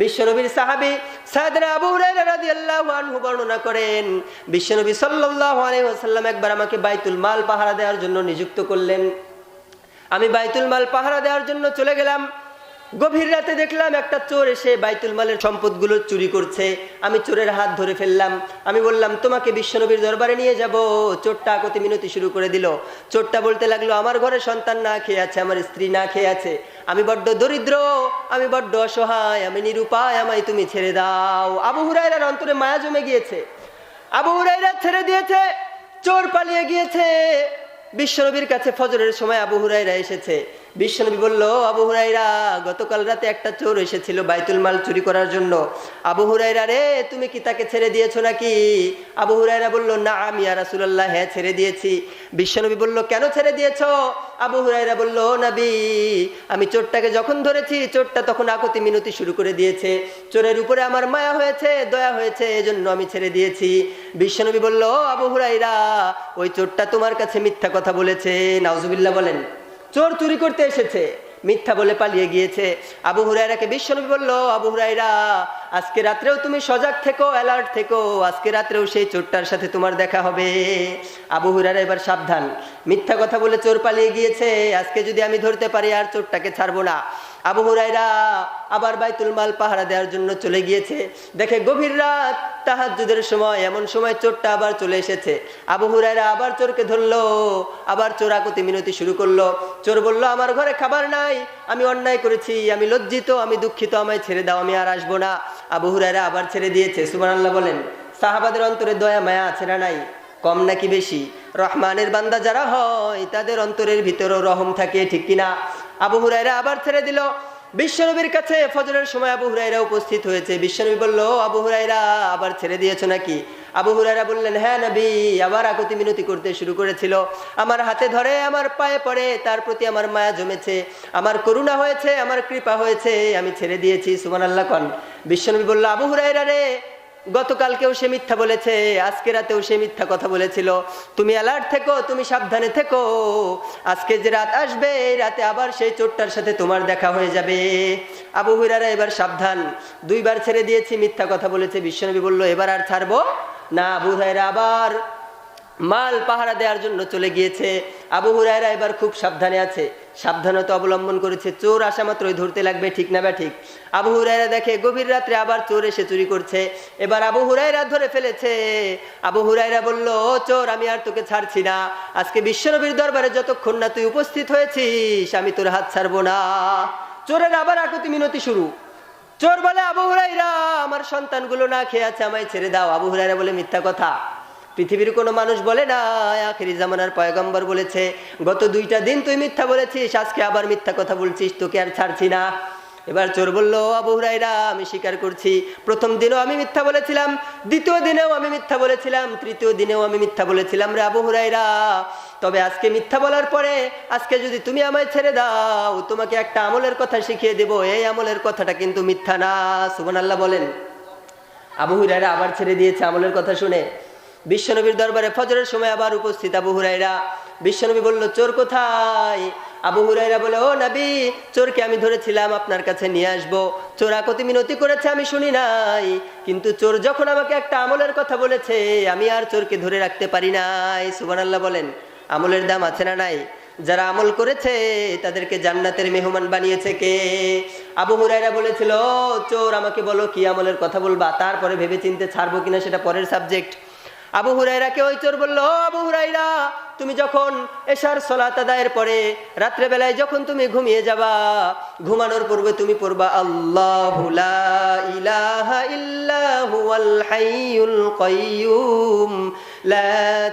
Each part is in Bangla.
বিশ্বনবীর সাহাবী আবু বর্ণনা করেন একবার আমাকে বাইতুল মাল পাহারা দেওয়ার জন্য নিযুক্ত করলেন। আমি বাইতুল মাল পাহারা দেওয়ার জন্য চলে গেলাম। গভীর রাতে দেখলাম একটা চোর এসে বাইতুল মালের সম্পদগুলো চুরি করছে। আমি চোরের হাত ধরে ফেললাম। আমি বললাম, তোমাকে বিশ্বনবীর দরবারে নিয়ে যাব। চোরটা আকতি মিনতি শুরু করে দিল। চোরটা বলতে লাগল, আমার ঘরে সন্তান না খেয়ে আছে, আমার স্ত্রী না খেয়ে আছে। আমি বড্ড দরিদ্র, আমি বড্ড অসহায়, আমি নিরুপায়, আমায় তুমি ছেড়ে দাও। আবু হুরাইরার অন্তরে মায়া জমে গিয়েছে। আবু হুরাইরা ছেড়ে দিয়েছে, চোর পালিয়ে গিয়েছে। বিশ্বনবীর কাছে ফজরের সময় আবু হুরাইরা এসেছে। বিশ্বনবী বলল, আবু হুরাইরা গতকাল রাতে একটা চোর এসেছিল বাইতুল মাল চুরি করার জন্য। আবু হুরাইরা রে, তুমি কি তাকে ছেড়ে দিয়েছ নাকি? আবু হুরাইরা বলল না আমি আর রাসুলাল্লাহ হ্যাঁ ছেড়ে দিয়েছি। বিশ্বনবী বলল, কেন ছেড়ে দিয়েছ? আবু হুরাইরা বলল, নবী, আমি চোরটাকে যখন ধরেছি, চোরটা তখন আকতি মিনতি শুরু করে দিয়েছে। চোরের উপরে আমার মায়া হয়েছে, দয়া হয়েছে, এজন্য আমি ছেড়ে দিয়েছি। বিশ্বনবী বলল, আবু হুরাইরা ওই চোরটা তোমার কাছে মিথ্যা কথা বলেছে। নাউজুবিল্লাহ বলেন। চোর চুরি করতে এসেছে। মিথ্যা বলে পালিয়ে গিয়েছে। আবু হুরাইরাকে বিশ্বনবী বলল, আবু হুরাইরা আজকে রাত্রেও তুমি সজাগ থেকো অ্যালার্ট থেকো। আজকে রাত্রেও সেই চোরটার সাথে তোমার দেখা হবে। আবু হুরাইরা এবার সাবধান। মিথ্যা কথা বলে চোর পালিয়ে গিয়েছে। আজকে যদি আমি ধরতে পারি, আর চোরটাকে ছাড়বো না। আবু হুরাইরা আবার বাইতুল মাল পাহারা দেওয়ার জন্য চলে গিয়েছে। দেখে গভীর রাত, তাহাজ্জুদের সময়, এমন সময় চোরটা আবার চলে এসেছে। আবু হুরাইরা আবার চোরকে ধরলো, আবার চোর আকতি মিনতি শুরু করল। চোর বলল, আমার ঘরে খাবার নাই, আমি অন্যায় করেছি, আমি লজ্জিত, আমি দুঃখিত, আমায় ছেড়ে দাও, আমি আর আসব না। আবু হুরাইরা আবার ছেড়ে দিয়েছে। সুবহানাল্লাহ বলেন, সাহাবাদের অন্তরে দয়া, মায়া আছে না নাই? কম নাকি বেশি? রহমানের বান্দা যারা হয়, তাদের অন্তরের ভিতরেও রহম থাকে, ঠিক কিনা? আবু হুরাইরা আবার ছেড়ে দিল। বিশ্বনবীর কাছে ফজরের সময় আবু হুরাইরা উপস্থিত হয়েছে। বিশ্বনবী বলল, আবু হুরাইরা আবার ছেড়ে দিয়েছ নাকি? আবু হুরাইরা বললেন হ্যাঁ নবী, আবার আকতি মিনতি করতে শুরু করেছিল। আমার হাতে ধরে, আমার পায়ে পড়ে, তার প্রতি আমার মায়া জমেছে। আমার করুণা হয়েছে, আমার কৃপা হয়েছে, আমি ছেড়ে দিয়েছি। সুমান আল্লাহ কন। বিশ্বনবী বলল, আবু হুরাইরা রে গতকালকেও সে মিথ্যা বলেছে, আজকে রাতেও সে মিথ্যা কথা বলেছিল। তুমি অ্যালার্ট থেকো, তুমি সাবধানে থেকো। আজকে যে রাত আসবে রাতে আবার সেই চোরটার সাথে তোমার দেখা হয়ে যাবে। আবু হুরারা এবার সাবধান। দুইবার ছেড়ে দিয়েছি, মিথ্যা কথা বলেছে। বিশ্বনবী বলল, এবার আর ছাড়বো না? আবু হাইরা আবার মাল পাহারা দেওয়ার জন্য চলে গিয়েছে। আবু হুরায়রা এবার খুব সাবধানে আছে। সাবধানতা অবলম্বন করেছে। চোর আসা মাত্রই ধরতে লাগবে, ঠিক না বা ঠিক? আবু হুরায়রা দেখে গভীর রাত্রে আবার চোর এসে চুরি করছে। এবার আবু হুরায়রা ধরে ফেলেছে। আবু হুরায়রা বলল, "ও চোর, আমি আর তোকে ছাড়ছি না। আজকে বিশ্বনবীর দরবারে যতক্ষণ না তুই উপস্থিত হয়েছিস, আমি তোর হাত ছাড়বো না। চোরের আবার আকতি মিনতি শুরু। চোর বলে, আবু হুরাইরা আমার সন্তানগুলো না খেয়ে আছে, আমায় ছেড়ে দাও। আবু হুরাইরা বলে, মিথ্যা কথা। পৃথিবীর কোনো মানুষ বলে না, আখিরি জামানার পয়গম্বর বলেছে, গত দুইটা দিন তুই মিথ্যা বলেছিস, আজকে আবার মিথ্যা কথা বলছিস, তোকে আর ছাড়ছি না। এবার চোর বলল, আবু হুরাইরা আমি স্বীকার করছি, প্রথম দিনেও আমি মিথ্যা বলেছিলাম, দ্বিতীয় দিনেও আমি মিথ্যা বলেছিলাম, তৃতীয় দিনেও আমি মিথ্যা বলেছিলাম রে আবু হুরাইরা তবে আজকে মিথ্যা বলার পরে, আজকে যদি তুমি আমায় ছেড়ে দাও, তোমাকে একটা আমলের কথা শিখিয়ে দেবো, এই আমলের কথাটা কিন্তু মিথ্যা না। সুবন আল্লাহ বলেন। আবু হুরাইরা আবার ছেড়ে দিয়েছে আমলের কথা শুনে। বিশ্বনবীর দরবারে ফজরের সময় আবার উপস্থিত আবু হুরাইরা বিশ্বনবী বলল, চোর কোথায়? আবু হুরাইরা বলে ও নবী, চোরকে আমি ধরেছিলাম, আপনার কাছে নিয়ে আসব। চোর আকতি মিনতি করেছে, আমি শুনি নাই। কিন্তু চোর যখন আমাকে একটা আমলের কথা বলেছে, আমি আর চোরকে ধরে রাখতে পারি নাই। সুবান আল্লাহ বলেন, আমলের দাম আছে না নাই? যারা আমল করেছে, তাদেরকে জান্নাতের মেহমান বানিয়েছে কে? আবু হুরাইরা বলেছিল চোর, আমাকে বলো কি আমলের কথা বলবা? তারপরে ভেবে চিনতে ছাড়বো কিনা সেটা পরের সাবজেক্ট। আবু হুরাইরাকে ওই চোর বলল "ও, আবু হুরাইরা তুমি যখন এশার সলাত আদায়ের পরে রাত্রেবেলায় যখন তুমি ঘুমিয়ে যাবা ঘুমানোর পূর্বে তুমি পড়বা আল্লাহ ইলাহা ইল্লা হুয়াল হাইয়ুল কাইয়ুম লা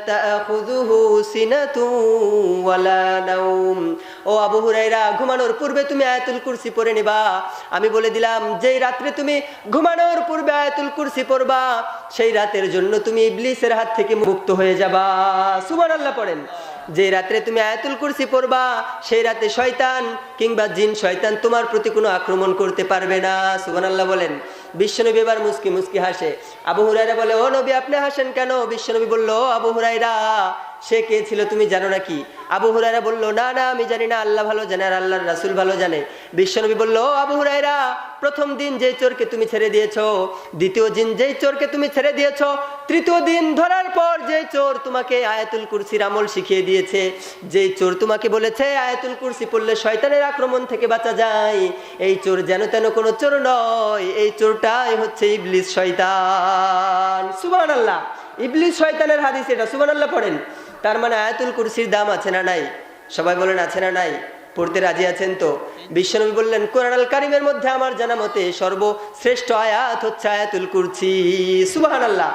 তাখুযুহু সিনাতুন ওয়ালা নাওম। ও আবু হুরাইরা ঘুমানোর পূর্বে তুমি আয়াতুল কুরসি পড়ে নিবা। আমি বলে দিলাম, যেই রাত্রে তুমি ঘুমানোর পূর্বে আয়াতুল কুরসি পড়বা, সেই রাতের জন্য তুমি ইবলিসের হাত থেকে মুক্ত হয়ে যাবা। সুমান আল্লাহ পড়েন। যে রাত্রে তুমি আয়াতুল কুরসি পড়বা, সেই রাতে শয়তান কিংবা জিন শয়তান তোমার প্রতি কোনো আক্রমণ করতে পারবে না। সুবহানাল্লাহ বলেন। বিশ্বনবী এবার মুস্কি মুস্কি হাসে। আবু হুরাইরা বলে, ও নবী, আপনি হাসেন কেন? বিশ্বনবী বলল, "ও আবু হুরাইরা সে কে ছিল তুমি জানো নাকি? আবু হুরায়রা বলল, না না, আমি জানি না, আল্লাহ ভালো জানে আর আল্লাহর রাসুল ভালো জানে। বিশ্বনবী বলল, "ও আবু হুরায়রা, প্রথম দিন যেই চোরকে তুমি ছেড়ে দিয়েছ, দ্বিতীয় দিন যেই চোরকে তুমি ছেড়ে দিয়েছ, তৃতীয় দিন ধরার পর যেই চোর তোমাকে আয়াতুল কুরসির আমল শিখিয়ে দিয়েছে, যেই চোর তোমাকে বলেছে, আয়াতুল কুরসি পড়লে শয়তানের আক্রমণ থেকে বাঁচা যায়। এই চোর যেন তেন কোনো চোর নয়, এই চোরটাই হচ্ছে ইবলিস শয়তান। সুবান আল্লাহ ইবলিস শয়তানের হাদিস এটা সুবান আল্লাহ পড়েন। তার মানে আয়াতুল কুরসির দাম আছে না নাই? সবাই বলেন আছে না নাই? পড়তে রাজি আছেন তো? বিশ্বনবী বললেন কোরআন আল কারিমের মধ্যে আমার জানা মতে সর্বশ্রেষ্ঠ আয়াত হচ্ছে আয়াতুল কুরসি। সুবাহ আল্লাহ